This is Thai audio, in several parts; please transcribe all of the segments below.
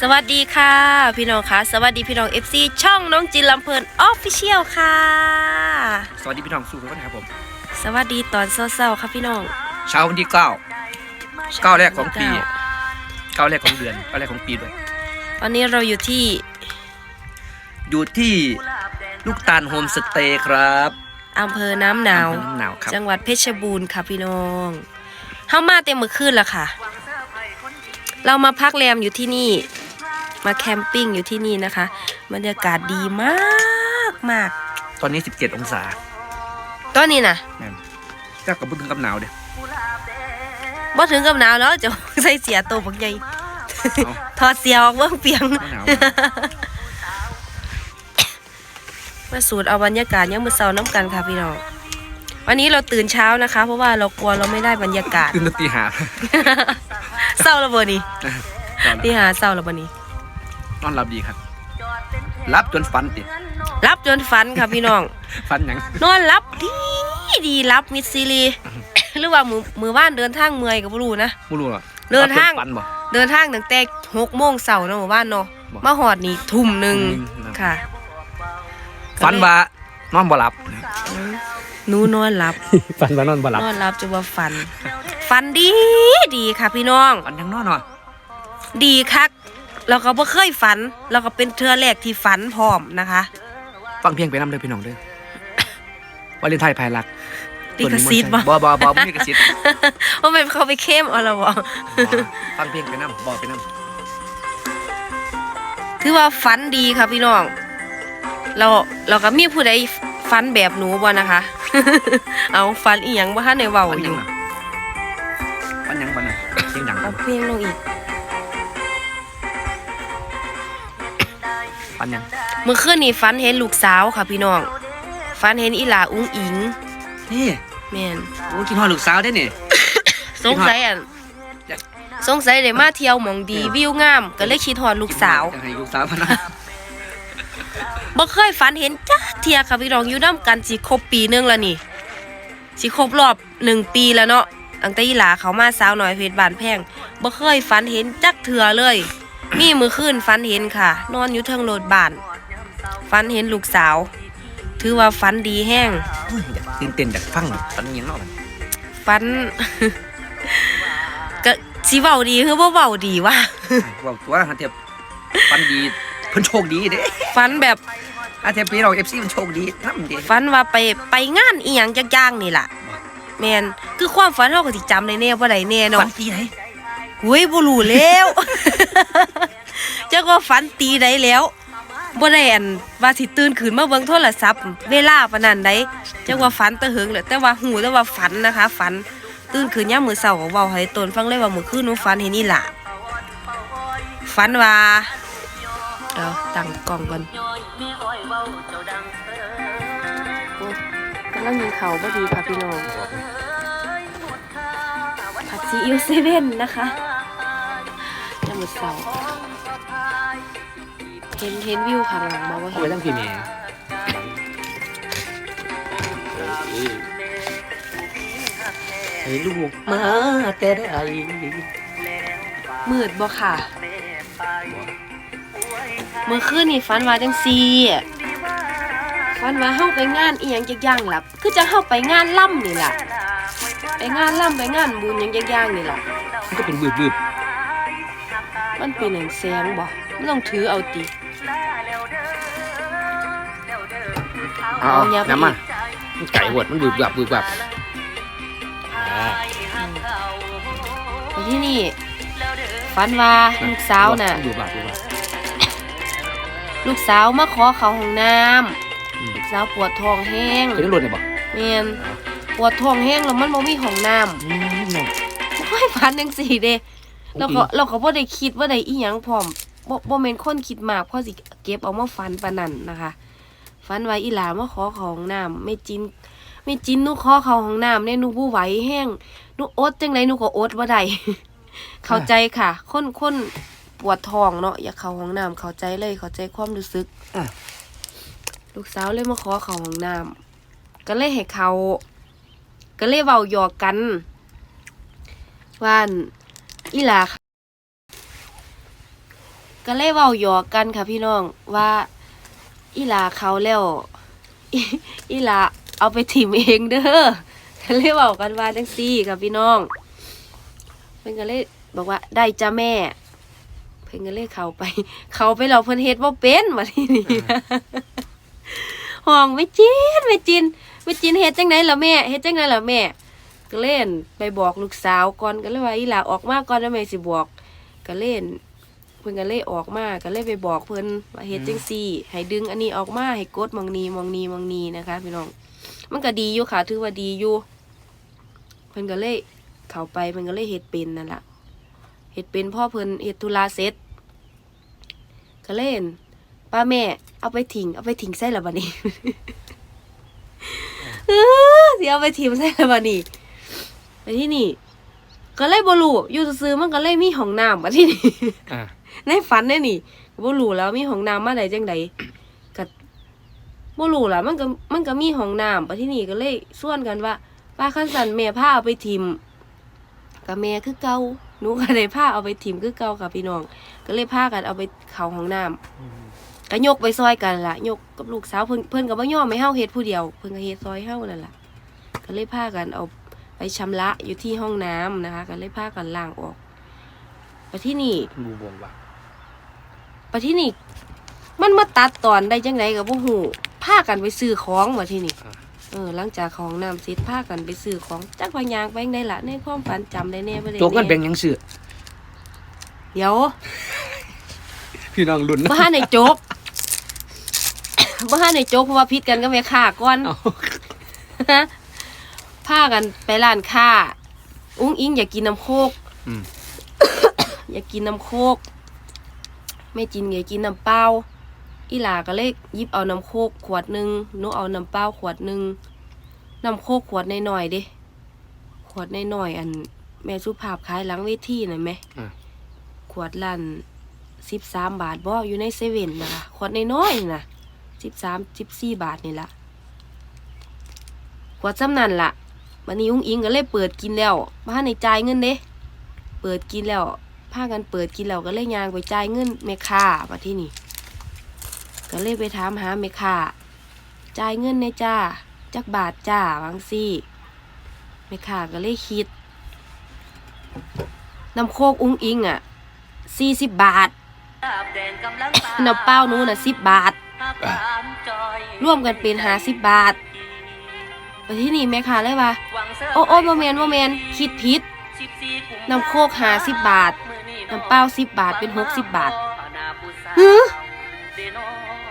สวัสดีค่ะ พี่น้องคะสวัสดีพี่น้อง FC ช่องน้องจินลำเพลินออฟฟิเชียลค่ะ สวัสดีพี่น้องสู่ทุกคนครับผม สวัสดีตอนเช้าๆค่ะพี่น้องเช้าวันที่เก้าเก้าแรกของปีเก้าแรกของเดือนเก้าแรกของปีด้วยตอนนี้เราอยู่ที่ อยู่ที่ลูกตาลโฮมสเตย์ครับอำเภอน้ำหนาว อำเภอน้ำหนาวครับ จังหวัดเพชรบูรณ์ค่ะพี่น้องเข้ามาเต็มมือขึ้นแล้วค่ะ เรามาพักแรมอยู่ที่นี่ มาแคมปิ้งอยู่ที่นี่นะคะบรรยากาศดีมากมากตอนนี้ 17 องศาตอนนี้นะแม่นเจ้ากับบุญถึงกับหนาวเด้อบ่ถึงกับหนาวแล้วจะใส่เสียโตวบักใหญ่ เอา ถอดเสียออกเบื้องเปียงหนาว มาสูดเอาบรรยากาศยังมือเสาน้ำกันค่ะพี่น้องวันนี้เราตื่นเช้านะคะ เพราะว่าเรากลัวเราไม่ได้บรรยากาศขึ้นดนตรีหาเศร้าระเบนี่ตอนที่หาเศร้าระเบนี่ นอนหลับดีครับรับจนฝันติรับจนฝันค่ะพี่น้อง ฝันหยังนอนรับดีดีรับมิดซีรีหรือว่ามือมือบ้านเดินทางเมื่อยกับรู้นะไม่รู้หรอเดินทางฝันบ่เดินทางตั้งแต่หกโมงเสาร์นะหมู่บ้านเนาะบอกมาหอดนี่ทุ่มหนึ่งทุ่มหนึ่งค่ะฝันว่านอนบ่หลับหนูนอนหลับฝันว่านอนบ่หลับนอนหลับจะว่าฝัน ฝันดีดีค่ะพี่น้องฝันยังนอนเนาะดีคัก เราก็บ่เคยฝันเราก็เป็นเทือแรกที่ฝันพร้อมนะคะ ฟังเพลงไปน้ำเลยพี่น้องเด้อวาเลนไทน์ภายรักลิขสิทธิ์บ่บ่บ่บ่บ่มีลิขสิทธิ์ว่ามันเขาไปเข้มเอาละบ่อ๋อฟังเพลงไปน้ำบอกไปน้ถือว่าฝันดีค่ะพี่น้อง เราเราก็มีผู้ใดฝันแบบหนูบ่นะคะ เอาฝันอีหยังบ่ทันได้เว้าำฟันอยังยู่น่ะฟันยังฟันน่ะเสียงดังเอาเพลงลงอีก ฟันยังเมื่อคืนนี้ฝันเห็นลูกสาวค่ะพี่น้องฝันเห็นอีหลาอุ้งอิงนี่แม่นโอ้กินฮอดลูกสาวได้นี่ สงสัยอะสงสัยได้มาเที่ยวหมองดีวิวงาม ก็เลยคิดฮอดลูกสาวจะให้ลูกสาวพะนะบ่เคยฝันเห็นจ้าเทียค่ะพี่น้องอยู่น้ำกันสิครบปีหนึงแล้วนี่สิครบรอบหนึ่งปีแล้วเนาะตั้งแต่อีหลาเขามาสาวหน่อยเพชรบานแพงบ่เคยฝันเห็นจักเถื่อเลย มีมือคืนฝันเห็นค่ะ นอนอยู่เทิงโลดบ้านฝันเห็นลูกสาว ถือว่าฝันดีแห้งอยากตื่นเต้นอยากฟังฟันยังเนาะฝัน ก็สิเว้าดีคือบ่เว้าดีวะว่าตัวฮะเทียบฟันดีเพิ่นโชคดีเด้ฝันแบบอาเทียบพี่เรา FC มันโชคดีนำเด้ฝันว่าไปไปงานอีหยังจักอย่างนี่ล่ะแม่นคือความฝันเราก็สิจำได้แน่บ่ได้แน่เนาะฟันตีไหน หุยบ่รู้แล้วจักว่าฝันตีใดแล้วบ่ได้อันว่าสิตื่นขึ้นมาเบิ่งโทรศัพท์ เวลาปานนั้นใดจักว่าฝันแตะหึงแหละแต่ว่าหูแต่ว่าฝันนะคะฝันตื่นขึ้นยามมื้อเช้าก็เว้าให้ตนฟังเลยว่ามื้อคืนหนูฝันเห็นนี่ล่ะฝันว่าเอาตั้งกล้องก่อนโอ้กำลังยิงเขาบ่ดีค่ะพี่น้องผัด ซีอิ๊วเซเว่นนะคะยามมื้อเช้าเห็นเห็นวิวข้างหลังมาว่าเอาเห็ไปนทั้งพี่แม่ให้ลูกมาแต่ได้มืดบ่ค่ะ เมื่อคืนนี่ฝันว่าจังซี่ฝันว่าเฮาไปงานอีหยังจักอย่างล่ะคือจะเฮาไปงานล่ำนี่ล่ะ ไปงานล่ำไปงานบุญหยังจักอย่างนี่ล่ะมันก็เป็นวืบวืบมันเป็นหนังแสงบ่มันต้องถือเอาติเอาเอาอย่าไปน้ำมันมันไก่หวดมันวืบวับวืบวับอ่าไปที่นี่ฝันว่าลูกสาวน่ะ วืบวับวืบวับ ลูกสาวมาขอเข้าห้องน้ำอืม ลูกสาวปวดท้องแห้งเคยได้รถเนี่ยบ่แม่น ปวดท้องแห้งแล้วมันบ่มีห้องน้ำอืมเนี่ยไม่ฝันจังสี่เด้เราก็จริงเราก็บ่ได้คิดว่าได้อีหยังพร้อมบ่บ่แม่นคนคิดมากเพราะสิเก็บเอามาฝันปานนั้นนะคะฝันว่าอีหลามาขอเข้าห้องน้ำไม่จินไม่จินหนูขอเข้าห้องน้ำเนี่ยหนูบ่ไหวแห้งหนูอดจังไดหนูก็อดบ่ได้ เข้าใจค่ะ คนคนปวดท้องเนาะอยากเข้าห้องน้ำเข้าใจเลยเข้าใจความรู้สึก อะ ลูกสาวเลยมาขอเข้าห้องน้ำก็เลยให้เขา ก็เลยเว้าหยอกกัน ว่านอีหลาก็เลยเว้าหยอกกันค่ะพี่น้องว่าอีหลาเขาแล้วอีหลาเอาไปถิ่มเองเด้อก็เลยเว้ากันว่าจังซี่ค่ะพี่น้องเพิ่นก็เลยบอกว่าได้จ้าแม่ เพิ่นก็เลยเข้าไป เขาไปเราเพิ่นเฮ็ดบ่เป็นว่าที่นี่ห้องไม่จินไม่จิน ไม่จินเฮ็ดจังไดล่ะแม่เฮ็ดจังไดล่ะแม่ ก็เล่นไปบอกลูกสาวก่อนก็เลยว่าอีหลาออกมาก่อนแล้วแม่สิบอก ก็เล่น เพิ่นก็เลยออกมาก็เลยไปบอกเพิ่นว่าเฮ็ดจังซี่ให้ดึงอันนี้ออกมาให้กดหมองนี้หมองนี้หมองนี้นะคะพี่น้อง มันก็ดีอยู่ค่ะถือว่าดีอยู่เพิ่นก็เลยเข้าไปเพิ่นก็เลยเฮ็ดเป็นนั่นล่ะเฮ็ดเป็นพ่อเพิ่นเฮ็ดธุระเสร็จก็เล่นป้าแม่เอาไปทิ้งเอาไปทิ้งใส่ละบัดนี้ เออสิเอาไปทิ้งใส่ละบัดนี้ไปที่นี่ ก็เลยบ่รู้อยู่ซื่อๆมันก็เลยมีห้องน้ำมาที่นี่อ่าในฝันได้นี่ก็บ่รู้แล้วมีห้องน้ำมาได้จังไดก็บ่รู้ล่ะมันก็มันก็มีห้องน้ำไปที่นี่ก็เลยส่วนกันว่าป้าคันสันแม่พาเอาไปทิมกับแม่คือเก่าหนูก็เลยพาเอาไปทิมคือเก่ากับพี่น้อง ก็เลยพากันเอาไปเข้าห้องน้ำ ก็ยกไปซอยกันล่ะยกกับลูกสาวเพิ่นเพิ่นก็บ่ยอมให้เฮาเฮ็ดผู้เดียว เพิ่นก็เฮ็ดซอยเฮานั่นล่ะก็เลยพากันเอาไปชำระอยู่ที่ห้องน้ำนะคะ ก็เลยพากันล้างออกไปที่นี่บูบวงว่ะไปที่นี่ มันมาตัดตอนได้จังไดกับพวกหูพากันไปซื้อของมาที่นี่เออหลังจากของน้ำเสร็จพากันไปซื้อของจักพยางไปจั่งได้ละในความฝันจำได้แน่บ่ได้โจกกันแน่แบ่งหยังซื้อเดี๋ยวพี่น้องลุ้นบ่ฮั่นในโจก บ่ฮั่นในโจกเพราะว่าพิดกันก็แม่ค้าก่อนเอาพากันไปร้านค้าอุ้งอิงอยากกินน้ำโคกอืมอยากกินน้ำโคกแม่จินอยากกินน้ำเปล่าอีหลาก็เลยหยิบเอาน้ำโคกขวดหนึ่งหนูเอาน้ำเปล่าขวดหนึ่งน้ำโคกขวดน้อยๆเด้ขวดน้อยๆอัน แม่สุภาพขายหลังเวทีน่ะแม่อ่าขวดลันสิบสามบาทบ่อยู่ในเซเว่นนะคะขวดน้อยๆนี่นะ สิบสามสิบสี่บาทนี่ละขวดจำนั่นละวันนี้อุ้งอิงก็เลยเปิดกินแล้วบ้านในจ่ายเงินเด้เปิดกินแล้วพากันเปิดกินแล้วก็เลยยางไปจ่ายเงินแม่ค้ามาที่นี่ก็เลยไปถามหาแม่ค้าจ่ายเงินในจ้าจักบาทจ้าวังซี่แม่ค้าก็เลยคิดน้ำโคกอุ้งอิงอะสี่สิบบาทน้ำเปล่านู้น่ะสิบบาท ร่วมกันเป็นห้าสิบบาทไปที่นี่แม่ค้าเลยว่า โอ้โอ้โมเมนโมเมนคิดผิดน้ำโคกห้าสิบบาทน้ำเปล่าสิบบาทเป็นหกสิบบาทฮึ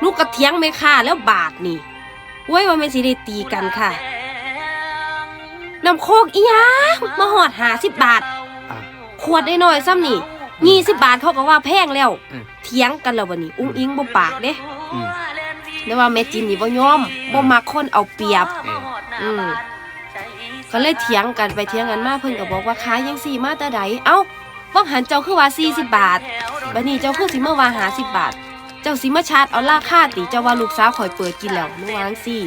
ลูกกระเทียงแม่ค้าแล้วบาทนี่เว้ยว่าไม่นสิได้ตีกันค่ะน้ำโคกอีหยังมาหอดห้าสิบบาทอ่าขวดได้น้อยๆซ้ำนี่ยี่สิบบาทเขาก็ว่าแพงแล้วอืมเถียงกันแล้ววันนี้ อุ้งอิงบ่ปากเด้อืม แต่ว่าแม่จินนี่บ่ยอมบ่มักคนเอาเปรียบเอออืมก็เลยเถียงกันไปเถียงกันมาเพิ่นก็บอกว่าขายยังสี่มาแต่ใดเอ้าว่างหันเจ้าคือว่า40บาทบัดนี้เจ้าคือสิมาว่า50บาท เจ้าสิมาชาร์จเอาราคาติเจ้าว่าลูกสาวข่อยเปิดกินแล้วหนูวาจังซี่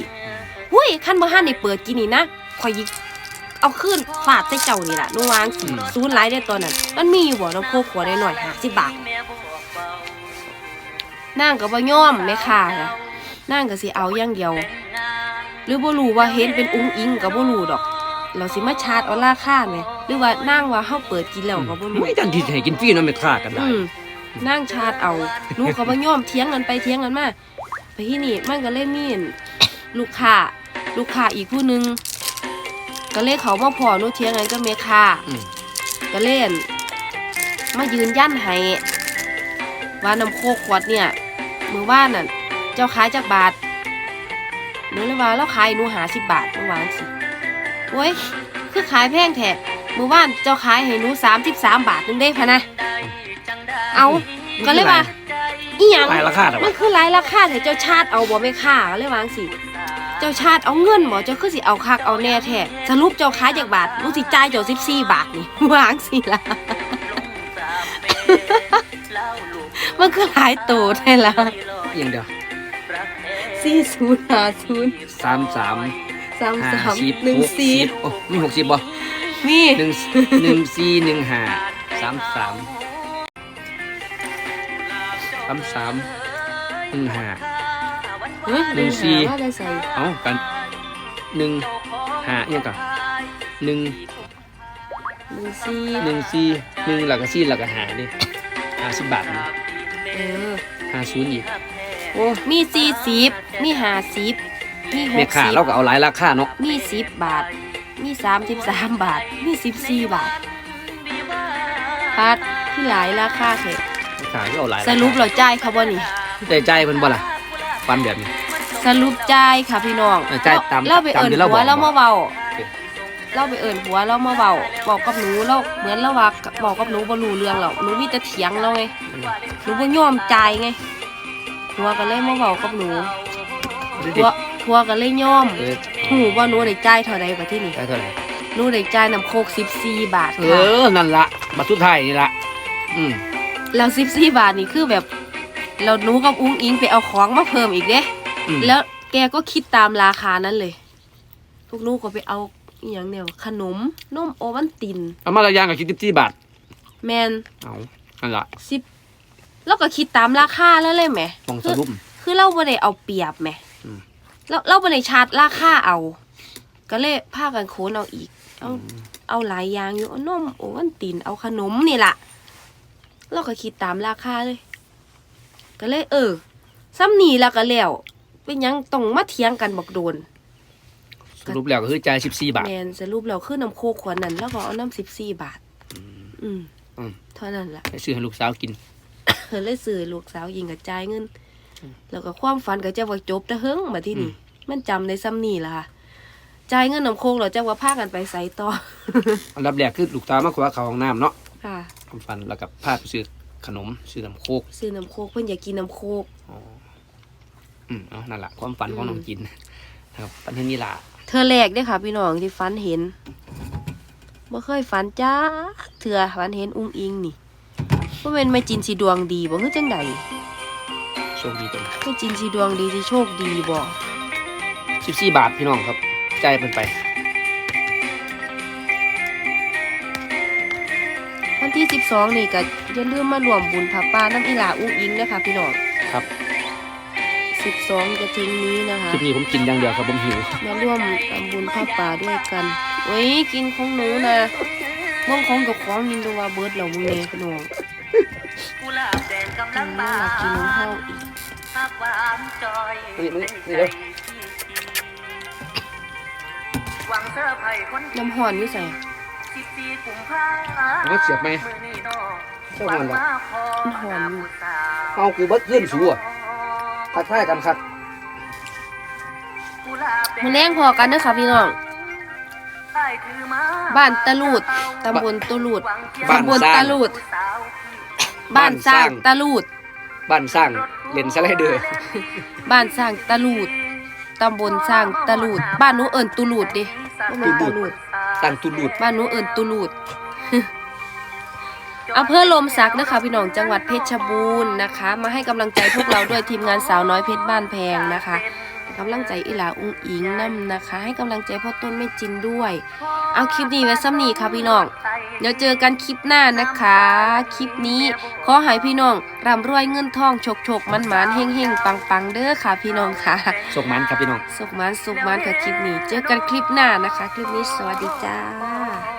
หุ้ยคันบ่ทันได้เปิดกินนี่นะข่อยยิเอาคืนฟาดใส่เจ้านี่ล่ะหนูวาจังซี่ศูนย์หลายได้อตอนนั้น มันมีอยู่บ่น้ำโคกขวดได้หน่อย50บาทนางก็บ่ยอมแม่ค้าน่ะ นางก็สิเอาอย่างเดียว หรือบ่รู้ว่าเห็นเป็นอุ้งอิงก็บ่รู้ดอก เราสิมาชาร์จเอาราคาไหมหรือว่านั่งว่าเฮาเปิดกินแล้วก็บ่รู้ไม่จันที่ให้กินฟรีเนาะไม่ฆ่ากันได้อืมนั่งชาร์จเอาหนูก็บ่ยอมเถียงกันไปเถียงกันมาไปที่นี่มันก็เลยมีอั่นลูกค้าลูกค้าอีกผู้หนึงก็เลยเขามาพอหนูเถียงกันกับแม่ค้าอืมก็เล่นมายืนยันให้ว่าน้ำโคกขวดเนี่ยมือว่านน่ะ เจ้าขายจากบาทหนูเลยว่าเราขายหนูหาสิบบาทเมื่อวานสิโอ้ยคือขายแพงแท้มือว่านเจ้าขายให้หนูสามสิบสามบาทนึงได้พะนะเอาก็เลยว่าอีหยังหลายราคาแต่มัว่านคือหลายราคาแต่เจ้าชาติเอาบ่ไม่ค่าก็เลยวาจั่งสิเจ้าชาติเอาเงินบ่เจ้าคือสิเอาคักเอาแน่แท้สรุปเจ้าขายจากบาทหนูสิจ่ายเจ้าสิบสี่บาทนี่วาจั่งสิล่ะมันคือหลายโตแท้ละเพียงเดียว สี่ศูนย์ห้าศูนย์สามสามสามห้าสามสิบหนึ่งหกสี่สิบโอ้มีหกสิบบ่นี่หนึ่งหนึ่งสี่หนึ่งห้าสามสามสามสามหนึ่งห้าเฮ้ยหนึ่งสี่ว่าจะใส่เอากันหนึ่งห้าเอียงก่อนหนึ่งหนึ่งสี่หนึ่งสี่หนึ่งหลักก็สี่หลักก็หาดิห้าสิบบาทนี่เออ ห้าศูนย์อีก โอ้มีสี่สิบมีห้าสิบมีหแม่กค้าสิบเราก็เอาหลายราคาเนาะมีสิบบาท มีสามสิบสามบาท มีสิบสี่บาทพาดที่หลายราคาเถอะแม่ค้าก็เอาหลายสรุปเราจ่ายค่ะบ่นี่ได้ใจายเพิ่นบ่ล่ะฟันแบบนี้ สรุปจ่ายค่ะพี่น้องเออจ่ายตามเราไปเอิญตามที่เราหัวบอกเรามาเบาโอเค เราไปเอิญหัวเรามาเบาบอกกับหนูเราเหมือนเราว่าบอกกับหนูบ่รู้เรื่องหรอกหนูมีแต่เถียงเราไงหนูบ่ยอมจ่ายไง หัวก็เลยมาเบากับหนูเด็หัวหัวก็เลยยอมเออหูว่าหนูได้จ่ายเท่าใดบัดที่นี่ได้เท่าไหร่หนูได้จ่ายน้ำโคก14 บาทเอค่ะอนั่นละบัตรสุดท้ายนี่ละอืมแล้ว14บาทนี่คือแบบเราหนูกับอุ้งอิงไปเอาของมาเพิ่มอีกเด้อืมแล้วแกก็คิดตามราคานั้นเลย พวกหนูก็ไปเอาอหย่างเนี่ยขนมนมโอวันติน เอามาละยางกับคิดที่บาทแมนเอานั่นละสิบ แล้วก็คิดตามราคาแล้วเลยแหมมองสคือรุป คือเราไม่ได้เอาเปรียบแหมอืมแล้วเราไม่ได้ชาร์จราคาเอา ก็เลยพากันโคนเอาอีก เอาเอาหลายอย่างอยู่เอานมโอวันตินเอาขนมนี่ล่ะเราก็คิดตามราคาเลย ก็เลย เออซ้ำนี่แล้วก็แล้วเป็นหยังต้องมาเถียงกันบอกโดน สรุปแล้วก็คือจ่ายสิบสี่บาท แมนสรุปแล้วคือน้ำโคกขวดนั้น แล้วก็เอาน้ำสิบสี่บาท อืมอืม เท่านั้นล่ะ ไปซื้อให้ลูกสาวกิน เธอเลยสื่อลูกสาวยิงกับจ่ายเงิน แล้วก็ความฝันก็จะว่าจบแต่เฮิงมาที่นี่ มันจำในซ้ำนี่ล่ะค่ะจ่ายเงินน้ำโคกเราจะว่าพากันไปใส่ต่อ อันดับแรกคือลูกสาวมาขอเขาห้องน้ำเนาะค่ะความฝันแล้วกับพาไปซื้อขนมซื้อน้ำโคกซื้อน้ำโคกเพิ่นอยากกินน้ำโคกอ๋ออืมเอานั่นละความฝันของน้องกินนะครับฝันเห็นนี่ล่ะเธอแรกเด้อค่ะ พี่น้องที่ฝันเห็นบ่เคยฝันจ้าเถื่อฝันเห็นอุ้งอิงนี่ ว่าเป็นไม่จินสีดวงดีบ่คือจังใดโชคดีจังไม่จินสีดวงดีสิโชคดีบ่สิบสี่บาทพี่น้องครับจ่ายเป็นไปวันที่12นี่ก็อย่าลืมมารวมบุญพระป่าน้ำอีหลาอุ้งอิงนะคะพี่น้องครับ12จะถึงนี้นะคะคลิปนี้ผมกินอย่างเดียวครับผมหิวมาร่วมทำบุญพระป่าด้วยกันเว้ยกินของหนูนะม่วงของกับของยินตัวว่าเบิร์ดเหล่ามึงเลยพี่น้อง กุหลาบแดงกำลักิงนบาน้ำหลักกินน้ำเข้าอีกหักหวานจอยนี่นี่นี่เด้อหวังเสื้อไผ่คนน้ำห่อนอยู่ใส่สิบสี่กุมภาเอาเสียบไหมมือนี่เนาะเสียบมันเหรอหวังมาขอมันหอมอยู่เอากูเบิดขึ้นสูอะทักทายกันครับกุหลาบแดงมาแรงพอกันนะคะพี่น้องใต้ถือมาบ้านตะลูดตำบลตะลูดบ้านตำบลสร้างตะลูดสาว บ้านสร้างตะลูด บ้านสร้างเล่นสไลเดอร์บ้านสร้างตะลูด ตำบลสร้างตะลูด บ้านหนูเอิญตุลูดดิบ่แม่นตะลูด สร้างตุลูดบ้านหนูเอิญตุลูด อำเภอลมสักนะคะพี่น้องจังหวัดเพชรบูรณ์นะคะ มาให้กำลังใจพวกเราด้วยทีมงานสาวน้อยเพชรบ้านแพงนะคะให้ กำลังใจอีหลาอุ้งอิงนํนะคะ ให้กำลังใจพ่อต้นแม่จินด้วย เอาคลิปนี้ไว้ซ้ำนี้ค่ะพี่น้อง เดี๋ยวเจอกันคลิปหน้านะคะ คลิปนี้ขอให้พี่น้องร่ำรวยเงินทองฉกฉกมันหมานๆเฮงเฮงปังปังๆเด้อค่ะพี่น้องค่ะสกมันครับพี่น้องสุขมันสุขมันค่ะคลิปนี้ เจอกันคลิปหน้านะคะ คลิปนี้สวัสดีจ้า